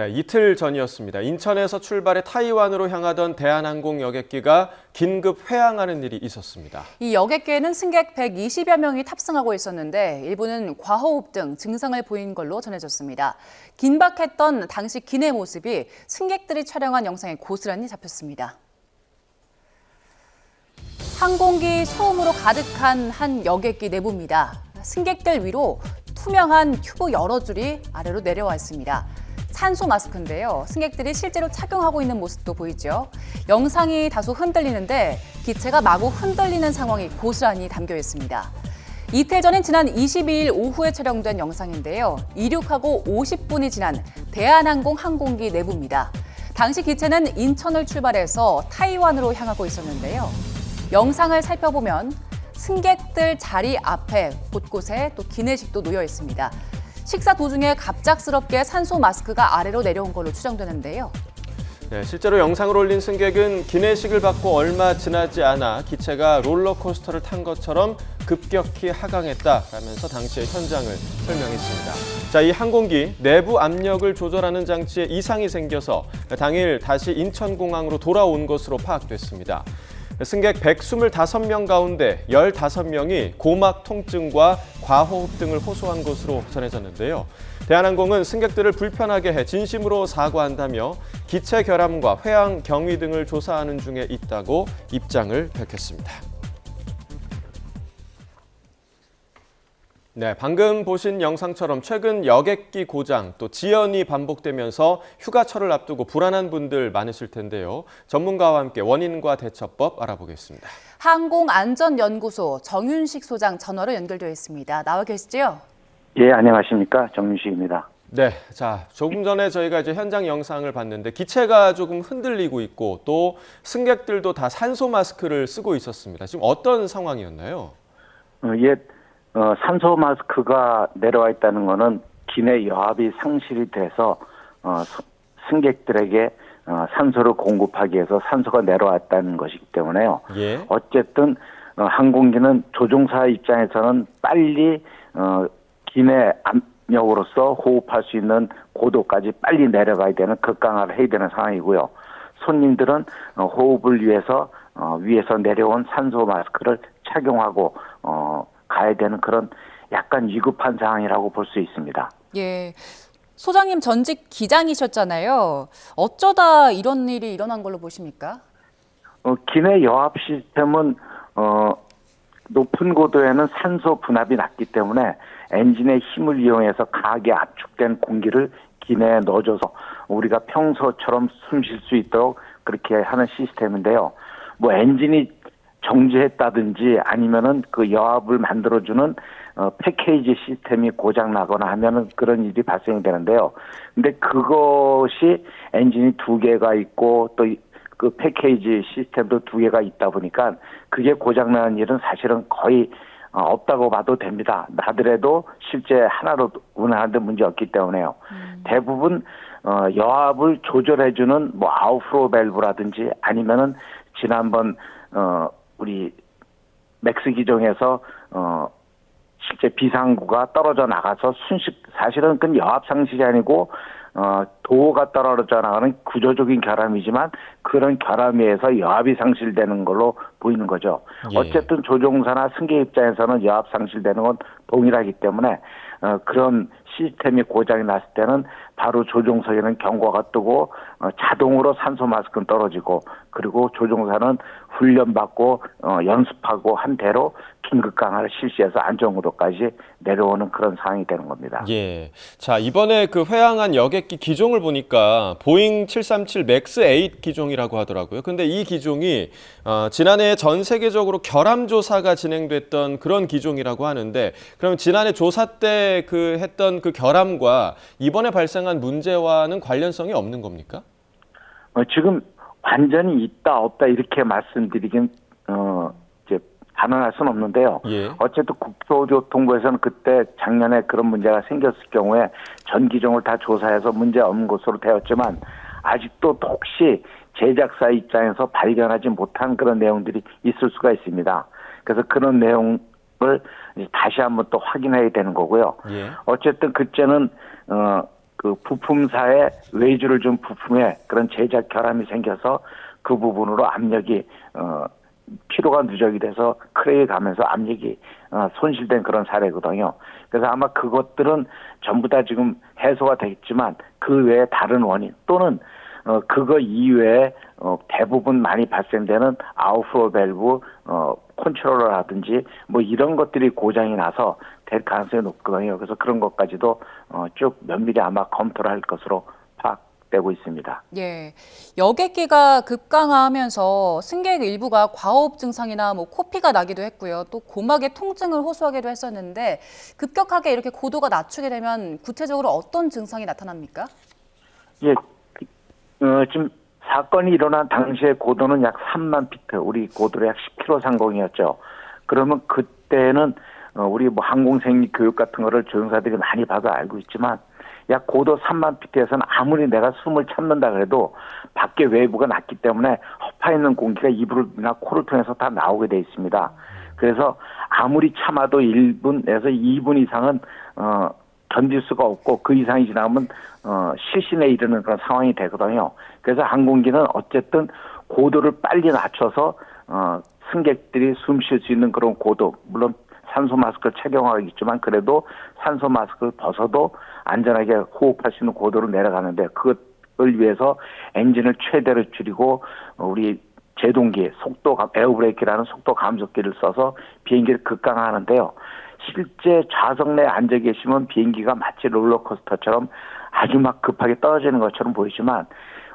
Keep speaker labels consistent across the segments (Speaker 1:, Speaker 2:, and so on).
Speaker 1: 네, 이틀 전이었습니다. 인천에서 출발해 타이완으로 향하던 대한항공 여객기가 긴급 회항하는 일이 있었습니다.
Speaker 2: 이 여객기에는 승객 120여 명이 탑승하고 있었는데 일부는 과호흡 등 증상을 보인 걸로 전해졌습니다. 긴박했던 당시 기내 모습이 승객들이 촬영한 영상에 고스란히 잡혔습니다. 항공기 소음으로 가득한 한 여객기 내부입니다. 승객들 위로 투명한 튜브 여러 줄이 아래로 내려와 있습니다. 산소 마스크인데요. 승객들이 실제로 착용하고 있는 모습도 보이죠. 영상이 다소 흔들리는데 기체가 마구 흔들리는 상황이 고스란히 담겨 있습니다. 이틀 전인 지난 22일 오후에 촬영된 영상인데요. 이륙하고 50분이 지난 대한항공 항공기 내부입니다. 당시 기체는 인천을 출발해서 타이완으로 향하고 있었는데요. 영상을 살펴보면 승객들 자리 앞에 곳곳에 또 기내식도 놓여 있습니다. 식사 도중에 갑작스럽게 산소 마스크가 아래로 내려온 걸로 추정되는데요.
Speaker 1: 네, 실제로 영상을 올린 승객은 기내식을 받고 얼마 지나지 않아 기체가 롤러코스터를 탄 것처럼 급격히 하강했다라면서 당시의 현장을 설명했습니다. 자, 이 항공기 내부 압력을 조절하는 장치에 이상이 생겨서 당일 다시 인천공항으로 돌아온 것으로 파악됐습니다. 승객 125명 가운데 15명이 고막 통증과 과호흡 등을 호소한 것으로 전해졌는데요. 대한항공은 승객들을 불편하게 해 진심으로 사과한다며 기체 결함과 회항 경위 등을 조사하는 중에 있다고 입장을 밝혔습니다. 네, 방금 보신 영상처럼 최근 여객기 고장 또 지연이 반복되면서 휴가철을 앞두고 불안한 분들 많으실 텐데요. 전문가와 함께 원인과 대처법 알아보겠습니다.
Speaker 2: 항공안전연구소 정윤식 소장 전화로 연결되어 있습니다. 나와 계시죠?
Speaker 3: 예, 안녕하십니까. 정윤식입니다.
Speaker 1: 네, 자 조금 전에 저희가 이제 현장 영상을 봤는데 기체가 조금 흔들리고 있고 또 승객들도 다 산소 마스크를 쓰고 있었습니다. 지금 어떤 상황이었나요?
Speaker 3: 어, 예, 어, 산소 마스크가 내려와 있다는 것은 기내 여압이 상실이 돼서 어, 스- 승객들에게 어, 산소를 공급하기 위해서 산소가 내려왔다는 것이기 때문에요.
Speaker 1: 예.
Speaker 3: 어쨌든 어, 항공기는 조종사 입장에서는 빨리 어, 기내 압력으로서 호흡할 수 있는 고도까지 빨리 내려가야 되는 급강화를 해야 되는 상황이고요. 손님들은 어, 호흡을 위해서 어, 위에서 내려온 산소 마스크를 착용하고 어, 가야 되는 그런 약간 위급한 상황이라고 볼 수 있습니다.
Speaker 2: 예. 소장님 전직 기장이셨잖아요. 어쩌다 이런 일이 일어난 걸로 보십니까?
Speaker 3: 어, 기내 여압 시스템은 어, 높은 고도에는 산소 분압이 낮기 때문에 엔진의 힘을 이용해서 강하게 압축된 공기를 기내에 넣어줘서 우리가 평소처럼 숨 쉴 수 있도록 그렇게 하는 시스템인데요. 뭐 엔진이 정지했다든지 아니면은 그 여압을 만들어주는 어, 패키지 시스템이 고장 나거나 하면은 그런 일이 발생이 되는데요. 근데 그것이 엔진이 두 개가 있고 또 그 패키지 시스템도 두 개가 있다 보니까 그게 고장 나는 일은 사실은 거의 어, 없다고 봐도 됩니다. 나더라도 실제 하나로 운행하는데 문제 없기 때문에요. 대부분 어, 여압을 조절해주는 뭐 아웃프로 밸브라든지 아니면은 지난번 어, 우리 맥스 기종에서 어, 실제 비상구가 떨어져 나가서 순식 사실은 그건 여압 상실이 아니고 어 도가 떨어져 나가는 구조적인 결함이지만 그런 결함에 의해서 여압이 상실되는 걸로 보이는 거죠.
Speaker 1: 예.
Speaker 3: 어쨌든 조종사나 승객 입장에서는 여압 상실되는 건 동일하기 때문에 어 그런 시스템이 고장이 났을 때는 바로 조종석에는 경고가 뜨고 어, 자동으로 산소 마스크는 떨어지고 그리고 조종사는 훈련받고 어, 연습하고 한 대로 긴급 강화를 실시해서 안전구도까지 내려오는 그런 상황이 되는 겁니다.
Speaker 1: 예. 자, 이번에 그 회항한 여객기 기종을 보니까 보잉 737 맥스 8 기종이라고 하더라고요. 근데 이 기종이 어, 지난해 전 세계적으로 결함 조사가 진행됐던 그런 기종이라고 하는데 그럼 지난해 조사 때 그 했던 그 결함과 이번에 발생한 문제와는 관련성이 없는 겁니까?
Speaker 3: 어, 지금 완전히 있다 없다 이렇게 말씀드리긴 어 이제 단언할 수는 없는데요.
Speaker 1: 예.
Speaker 3: 어쨌든 국토교통부에서는 그때 작년에 그런 문제가 생겼을 경우에 전 기종을 다 조사해서 문제 없는 것으로 되었지만 아직도 혹시 제작사 입장에서 발견하지 못한 그런 내용들이 있을 수가 있습니다. 그래서 그런 내용을 다시 한번 또 확인해야 되는 거고요.
Speaker 1: 예.
Speaker 3: 어쨌든 그때는 어 그 부품사에 외주를 준 부품에 그런 제작 결함이 생겨서 그 부분으로 압력이 어 피로가 누적이 돼서 크레이 가면서 압력이 어, 손실된 그런 사례거든요. 그래서 아마 그것들은 전부 다 지금 해소가 됐지만 그 외에 다른 원인 또는 어, 그거 이외에 어, 대부분 많이 발생되는 아웃플로 밸브 어, 컨트롤러라든지 뭐 이런 것들이 고장이 나서 될 가능성이 높거든요. 그래서 그런 것까지도 어, 쭉 면밀히 아마 검토를 할 것으로 파악되고 있습니다.
Speaker 2: 예. 여객기가 급강하하면서 승객 일부가 과호흡 증상이나 뭐 코피가 나기도 했고요. 또 고막의 통증을 호소하기도 했었는데 급격하게 이렇게 고도가 낮추게 되면 구체적으로 어떤 증상이 나타납니까?
Speaker 3: 예, 어, 지금 사건이 일어난 당시의 고도는 약 3만 피트, 우리 고도로 약 10km 상공이었죠. 그러면 그때는 어, 우리 뭐 항공생리 교육 같은 거를 조종사들이 많이 봐서 알고 있지만 약 고도 3만 피트에서는 아무리 내가 숨을 참는다 그래도 밖에 외부가 낮기 때문에 허파 있는 공기가 입으로나 코를 통해서 다 나오게 돼 있습니다. 그래서 아무리 참아도 1분에서 2분 이상은 어 견딜 수가 없고 그 이상이 지나면 어 실신에 이르는 그런 상황이 되거든요. 그래서 항공기는 어쨌든 고도를 빨리 낮춰서 어 승객들이 숨 쉴 수 있는 그런 고도 물론 산소 마스크를 착용하겠지만 그래도 산소 마스크를 벗어도 안전하게 호흡할 수 있는 고도로 내려가는데 그것을 위해서 엔진을 최대로 줄이고 어, 우리 제동기 속도 감- 에어브레이크라는 속도 감속기를 써서 비행기를 급강하는데요. 실제 좌석 내에 앉아 계시면 비행기가 마치 롤러코스터처럼 아주 막 급하게 떨어지는 것처럼 보이지만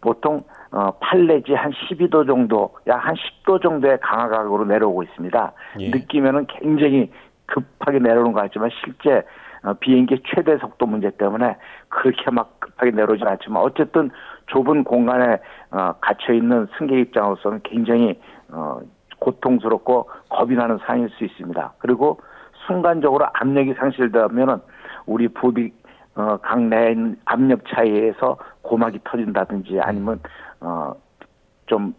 Speaker 3: 보통 어, 8 내지 한 12도 정도, 약 한 10도 정도의 강화각으로 내려오고 있습니다.
Speaker 1: 예.
Speaker 3: 느끼면은 굉장히 급하게 내려오는 것 같지만 실제 어, 비행기 최대 속도 문제 때문에 그렇게 막 급하게 내려오진 않지만 어쨌든 좁은 공간에 어, 갇혀 있는 승객 입장으로서는 굉장히 어, 고통스럽고 겁이 나는 상황일 수 있습니다. 그리고 순간적으로 압력이 상실되면은 우리 부비 어, 강내에 있는 압력 차이에서 고막이 터진다든지 아니면 어, 좀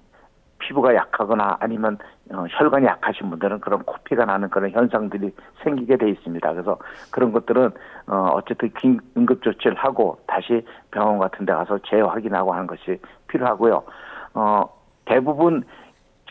Speaker 3: 피부가 약하거나 아니면 어, 혈관이 약하신 분들은 그런 코피가 나는 그런 현상들이 생기게 돼 있습니다. 그래서 그런 것들은 어, 어쨌든 긴- 응급 조치를 하고 다시 병원 같은 데 가서 재확인하고 하는 것이 필요하고요. 어, 대부분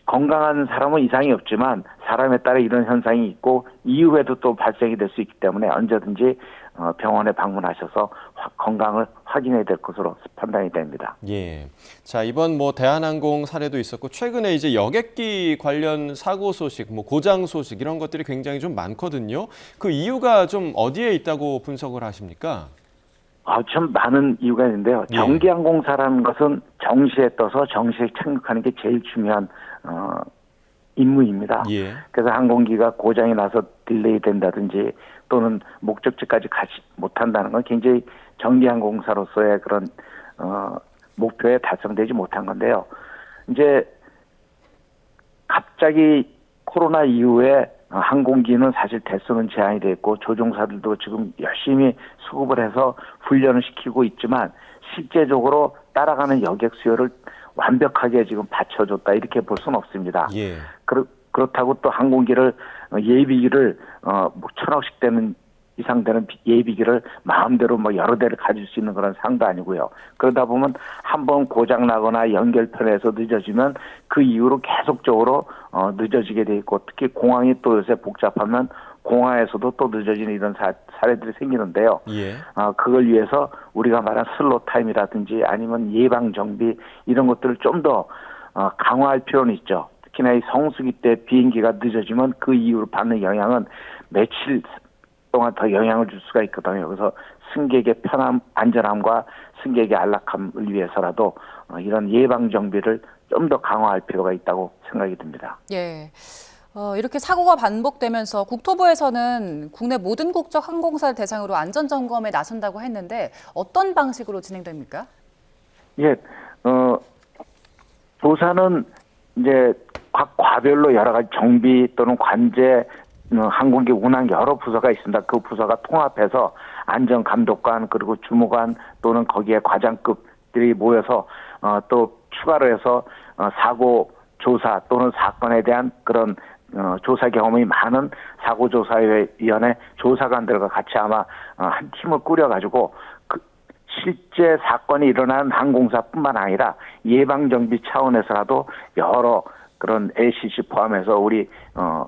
Speaker 3: 건강한 사람은 이상이 없지만 사람에 따라 이런 현상이 있고 이후에도 또 발생이 될 수 있기 때문에 언제든지 어, 병원에 방문하셔서 화- 건강을 확인해야 될 것으로 판단이 됩니다.
Speaker 1: 예. 자, 이번 뭐 대한항공 사례도 있었고 최근에 이제 여객기 관련 사고 소식, 뭐 고장 소식 이런 것들이 굉장히 좀 많거든요. 그 이유가 좀 어디에 있다고 분석을 하십니까?
Speaker 3: 아, 참 많은 이유가 있는데요.
Speaker 1: 예.
Speaker 3: 정기항공사라는 것은 정시에 떠서 정시에 착륙하는 게 제일 중요한 어, 임무입니다.
Speaker 1: 예.
Speaker 3: 그래서 항공기가 고장이 나서 딜레이 된다든지 또는 목적지까지 가지 못한다는 건 굉장히 정기항공사로서의 그런 어, 목표에 달성되지 못한 건데요. 이제 갑자기 코로나 이후에 어, 항공기는 사실 대수는 제한이 돼 있고 조종사들도 지금 열심히 수급을 해서 훈련을 시키고 있지만 실제적으로 따라가는 여객 수요를 완벽하게 지금 받쳐줬다 이렇게 볼 수는 없습니다.
Speaker 1: 예.
Speaker 3: 그렇, 그렇다고 또 항공기를 어, 예비기를 어 뭐 천억씩 되는 이상 되는 비- 예비기를 마음대로 뭐 여러 대를 가질 수 있는 그런 상도 아니고요. 그러다 보면 한 번 고장 나거나 연결편에서 늦어지면 그 이후로 계속적으로 어 늦어지게 돼 있고 특히 공항이 또 요새 복잡하면 공항에서도 또 늦어지는 이런 사, 사례들이 생기는데요.
Speaker 1: 예.
Speaker 3: 어, 그걸 위해서 우리가 말한 슬로 타임이라든지 아니면 예방 정비 이런 것들을 좀더 어, 강화할 필요는 있죠. 특히나 이 성수기 때 비행기가 늦어지면 그 이후로 받는 영향은 며칠 동안 더 영향을 줄 수가 있거든요. 그래서 승객의 편함, 안전함과 승객의 안락함을 위해서라도 어, 이런 예방 정비를 좀 더 강화할 필요가 있다고 생각이 듭니다.
Speaker 2: 예. 어, 이렇게 사고가 반복되면서 국토부에서는 국내 모든 국적 항공사를 대상으로 안전 점검에 나선다고 했는데 어떤 방식으로 진행됩니까?
Speaker 3: 예, 어, 조사는 이제 각 과별로 여러 가지 정비 또는 관제, 어, 항공기 운항 여러 부서가 있습니다. 그 부서가 통합해서 안전 감독관 그리고 주무관 또는 거기에 과장급들이 모여서 어, 또 추가로 해서 어, 사고 조사 또는 사건에 대한 그런 어, 조사 경험이 많은 사고조사위원회 조사관들과 같이 아마 어, 한 팀을 꾸려가지고 그 실제 사건이 일어난 항공사뿐만 아니라 예방 정비 차원에서라도 여러 그런 LCC 포함해서 우리 어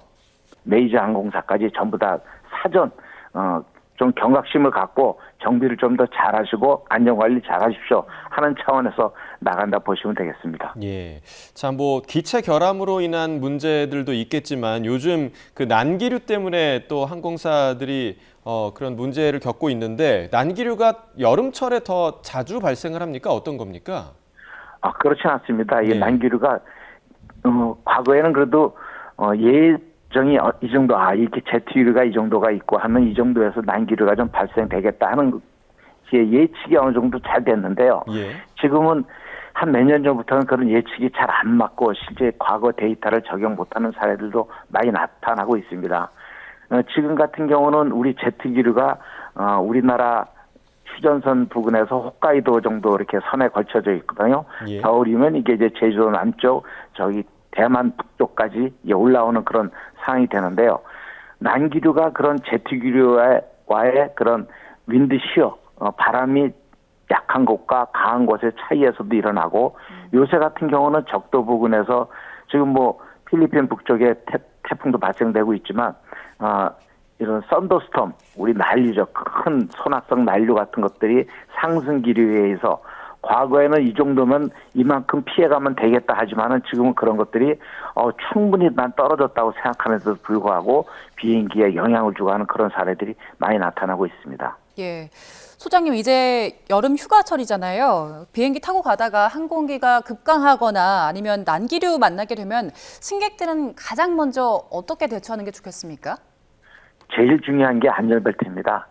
Speaker 3: 메이저 항공사까지 전부 다 사전 어 좀 경각심을 갖고 정비를 좀 더 잘하시고 안전관리 잘하십시오 하는 차원에서 나간다 보시면 되겠습니다.
Speaker 1: 예. 자, 뭐 기체 결함으로 인한 문제들도 있겠지만 요즘 그 난기류 때문에 또 항공사들이 어, 그런 문제를 겪고 있는데 난기류가 여름철에 더 자주 발생을 합니까? 어떤 겁니까?
Speaker 3: 아 그렇지 않습니다. 이
Speaker 1: 네.
Speaker 3: 난기류가 어, 과거에는 그래도 어, 예 정이 어, 이 정도 아 이렇게 제트류가 이 정도가 있고 하면 이 정도에서 난기류가 좀 발생되겠다 하는 게 예측이 어느 정도 잘 됐는데요.
Speaker 1: 예.
Speaker 3: 지금은 한 몇 년 전부터는 그런 예측이 잘 안 맞고 실제 과거 데이터를 적용 못하는 사례들도 많이 나타나고 있습니다. 어, 지금 같은 경우는 우리 제트기류가 어, 우리나라 휴전선 부근에서 홋카이도 정도 이렇게 선에 걸쳐져 있거든요.
Speaker 1: 예.
Speaker 3: 겨울이면 이게 이제 제주도 남쪽 저기 대만 북쪽까지 올라오는 그런 상황이 되는데요. 난기류가 그런 제트기류와의 그런 윈드 시어 어, 바람이 약한 곳과 강한 곳의 차이에서도 일어나고 요새 같은 경우는 적도 부근에서 지금 뭐 필리핀 북쪽에 태, 태풍도 발생되고 있지만 어, 이런 썬더스톰 우리 난류죠 큰 소낙성 난류 같은 것들이 상승 기류에 의해서 과거에는 이 정도면 이만큼 피해가면 되겠다 하지만은 지금은 그런 것들이 어, 충분히 난 떨어졌다고 생각하면서도 불구하고 비행기에 영향을 주고 하는 그런 사례들이 많이 나타나고 있습니다.
Speaker 2: 예. 소장님 이제 여름 휴가철이잖아요. 비행기 타고 가다가 항공기가 급강하거나 아니면 난기류 만나게 되면 승객들은 가장 먼저 어떻게 대처하는 게 좋겠습니까?
Speaker 3: 제일 중요한 게 안전벨트입니다.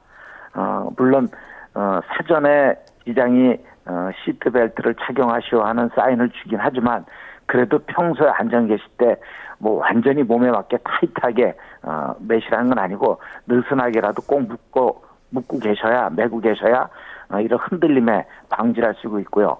Speaker 3: 어, 물론 어, 사전에 기장이 어, 시트벨트를 착용하시오 하는 사인을 주긴 하지만 그래도 평소에 안전 계실 때 뭐 완전히 몸에 맞게 타이트하게 어, 매시라는 건 아니고 느슨하게라도 꼭 묶고 묶고 계셔야 매고 계셔야 어, 이런 흔들림에 방지를 할수 있고요.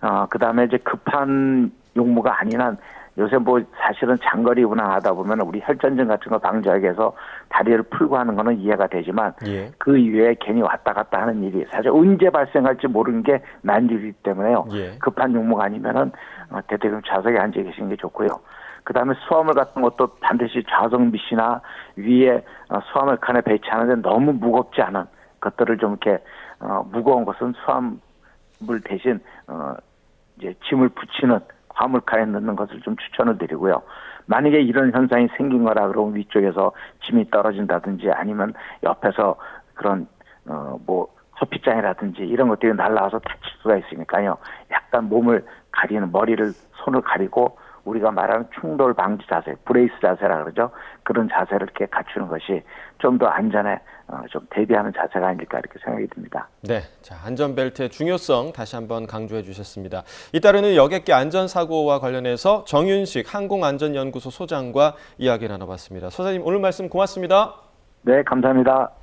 Speaker 3: 어, 그 다음에 이제 급한 용무가 아닌 한 요새 뭐 사실은 장거리 운항하다 보면 우리 혈전증 같은 거 방지하기 위해서 다리를 풀고 하는 거는 이해가 되지만
Speaker 1: 예.
Speaker 3: 그 이외에 괜히 왔다 갔다 하는 일이 사실 언제 발생할지 모르는 게 난일이기 때문에요.
Speaker 1: 예.
Speaker 3: 급한 용무가 아니면은 어, 대통령 좌석에 앉아 계시는 게 좋고요. 그 다음에 수화물 같은 것도 반드시 좌석 밑이나 위에 어, 수화물 칸에 배치하는데 너무 무겁지 않은 것들을 좀 이렇게 어, 무거운 것은 수화물 대신 어, 이제 짐을 붙이는 화물칸에 넣는 것을 좀 추천을 드리고요. 만약에 이런 현상이 생긴 거라 그러면 위쪽에서 짐이 떨어진다든지 아니면 옆에서 그런 어뭐 커피잔이라든지 이런 것들이 날라와서 다칠 수가 있으니까요. 약간 몸을 가리는 머리를 손을 가리고 우리가 말하는 충돌 방지 자세, 브레이스 자세라 그러죠. 그런 자세를 이렇게 갖추는 것이 좀 더 안전에 어, 좀 대비하는 자세가 아닐까 이렇게 생각이 듭니다.
Speaker 1: 네, 자 안전벨트의 중요성 다시 한번 강조해 주셨습니다. 이따르는 여객기 안전사고와 관련해서 정윤식 항공안전연구소 소장과 이야기 나눠봤습니다. 소장님 오늘 말씀 고맙습니다.
Speaker 3: 네, 감사합니다.